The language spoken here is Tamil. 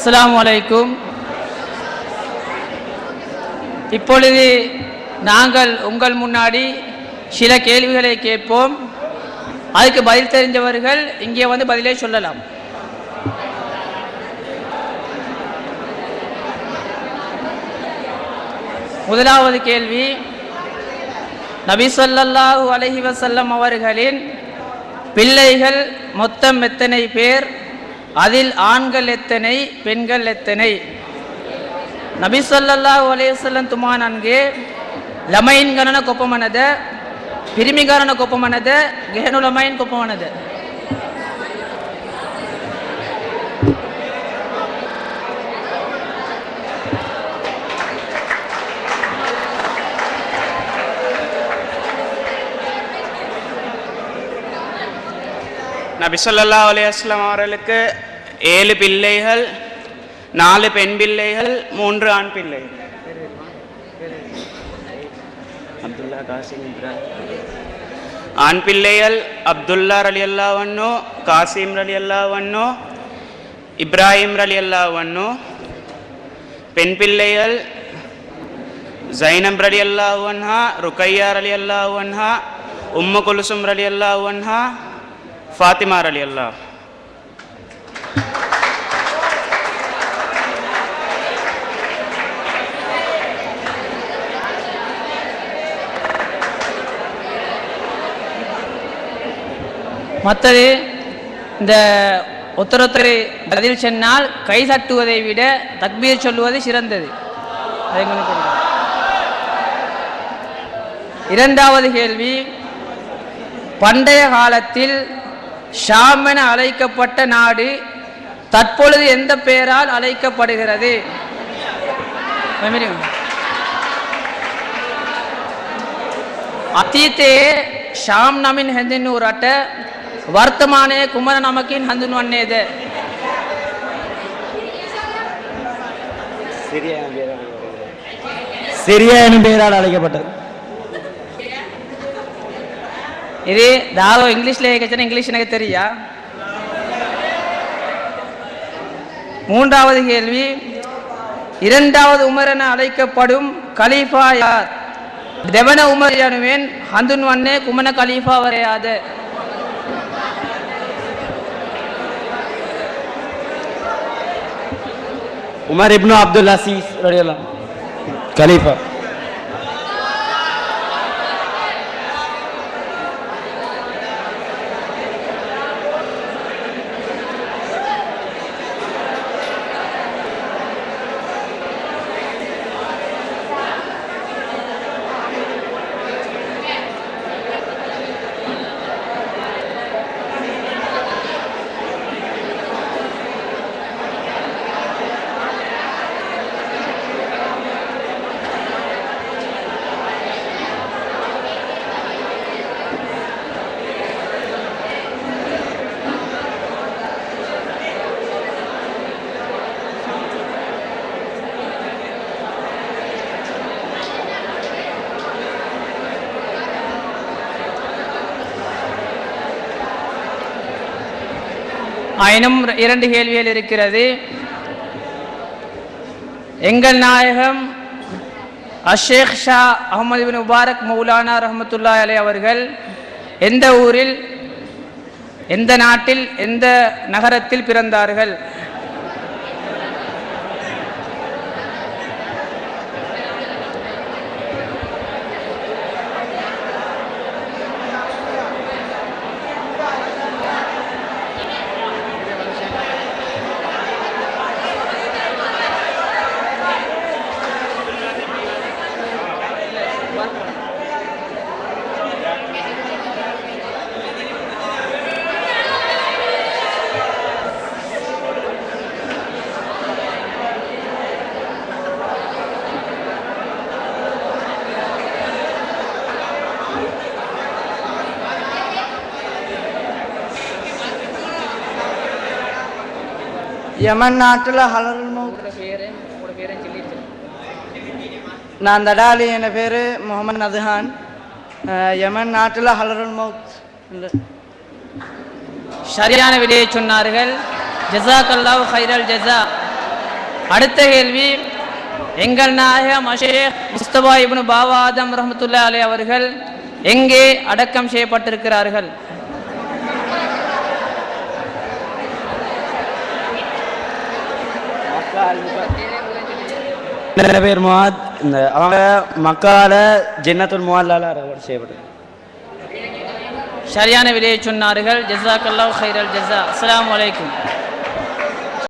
அஸ்லாம் அலைக்கும். இப்பொழுது நாங்கள் உங்கள் முன்னாடி சில கேள்விகளை கேட்போம். அதுக்கு பதில் தெரிஞ்சவர்கள் இங்கே வந்து பதிலை சொல்லலாம். முதலாவது கேள்வி நபி ஸல்லல்லாஹு அலைஹி வஸல்லம் அவர்களின் பிள்ளைகள் மொத்தம் எத்தனை பேர்? அதில் ஆண்கள் எத்தனை பெண்கள் எத்தனை ನಬಿ ಸಲ್ಲಲ್ಲಾಹು ಅಲೈಹಿ ವಸಲ್ಲಂ ತುಮಾ ನನಗೆ ಲಮೈನ್ ಗಣನ ಕೊಪ್ಪಮನದ ಪಿರಿಮಿಗಾರನ ಕೊಪ್ಪಮನದ ಗೆಹನು ಲಮೈನ್ ಕೊಪ್ಪಮನದ நபிசல்லா அலையாஸ்லாம் அவர்களுக்கு ஏழு பிள்ளைகள் நாலு பெண் பிள்ளைகள் மூன்று ஆண் பிள்ளைகள். அப்துல்லா காசிம் ஆண் பிள்ளைகள் அப்துல்லா ரலி அல்லாவண்ணு காசிம் ரலி அல்லாவண்ணு இப்ராஹிம் ரலி அல்லாவண்ணு பெண் பிள்ளைகள் ஜைனப் ரலி அல்லாஹன்ஹா ருக்கையா ரலி அல்லாஹன்ஹா உம்ம குலுசும் ரலி அல்லாஹன்ஹா ஃபாத்திமார் அலி அல்லா. மற்றது இந்த ஒத்தரொத்தரை பதில் சொன்னால் கை தட்டுவதை விட தக்பீர் சொல்லுவது சிறந்தது. இரண்டாவது கேள்வி பண்டைய காலத்தில் ஷாம் என அழைக்கப்பட்ட நாடு தற்பொழுது எந்த பெயரால் அழைக்கப்படுகிறது மெமரி- අතීතයේ ශාම් නමින් හැඳින්වූ රට වර්තමානයේ කුමන නමකින් හඳුන්වන්නේද சிரியா எனும் பெயரால் அழைக்கப்பட்டது ఇది தாவோ ఇంగ్లీష్లో ఏకచ్చిన இங்கிலீஷ் எனக்கு தெரியா? மூன்றாவது கேள்வி இரண்டாவது உமர் என அழைக்கப்படும் கலீஃபா யார்? தெவன உமர் யானுவேன் ஹந்துன் வண்ணே குமன கலீஃபா வரையாது. உமர் இப்னு அப்துல் அசீஸ் கலீஃபா. ஆயினும் இரண்டு கேள்விகள் இருக்கிறது. எங்கள் நாயகம் அஷேக் ஷா அகமது பின் முபாரக் மௌலானா ரஹமத்துல்லா அலை அவர்கள் எந்த ஊரில் எந்த நாட்டில் எந்த நகரத்தில் பிறந்தார்கள்? யமன் நாட்டில் ஹலருல் மவுத் நான் தடாலி என் பேர் முகமது நதுஹான். யமன் நாட்டில் ஹலருல் மவுத் சரியான விடையை சொன்னார்கள். ஜஸாக் அல்லாஹ் ஹைரல் ஜஸா. அடுத்த கேள்வி எங்கள் நாயகம் அஷேக் முஸ்தபா இப்னு பாவா ஆதம் ரஹமத்துல்லா அலை அவர்கள் எங்கே அடக்கம் செய்யப்பட்டிருக்கிறார்கள்? நல்ல பேர் முவாத் இந்த அவங்க மக்கால ஜென்னத்துல் முவாலால அறுவடை செய்யப்பட்டது சரியான விலையை சொன்னார்கள் ஜஸாக்கல்லாஹ் ஹைரல் ஜஸா அஸ்ஸலாமு அலைக்கும்